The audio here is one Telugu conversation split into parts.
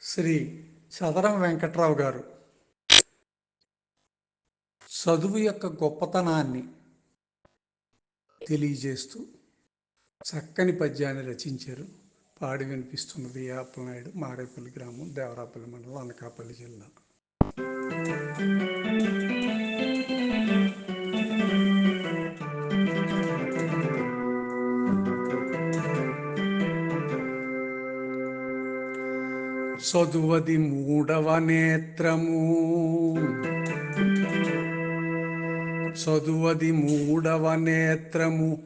శ్రీ సదరం వెంకట్రావు గారు. చదువు యొక్క గొప్పతనాన్ని తెలియజేస్తూ చక్కని పద్యాన్ని రచించారు. పాడి వినిపిస్తున్నది యాపలనాయుడు మారేపల్లి గ్రామం దేవరాపల్లి మండలం అనకాపల్లి జిల్లా. సదువది మూడవ నేత్రము. సదువది మూడవ నేత్రము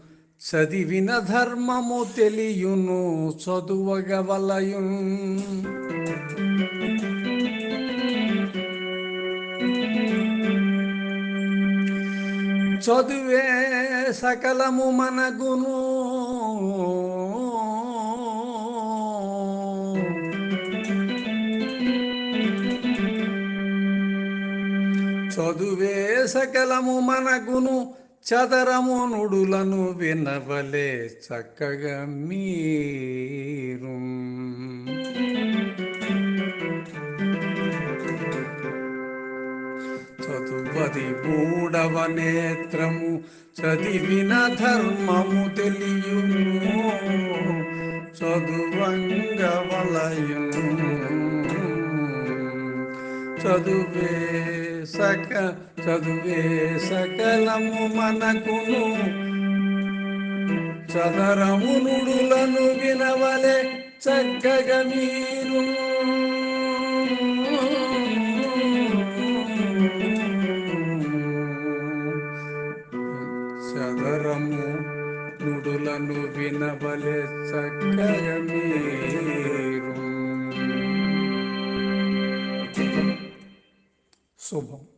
చదివిన ధర్మము తెలియును చదువగవలయున్ చదువే సకలము మనగును. చదువే సకలము మనకును చదరము నుడులను వినవలే చక్కగా మీరు. చదువది మూడవ నేత్రము చదివిన ధర్మము తెలియును. చదువంగవలయును చదువే సక చదువే సకలము మనకును. చదరము నుడులను వినవలే చక్కగా మీరు చదరము నుడులను వినవలే చక్కగా మీరు subam.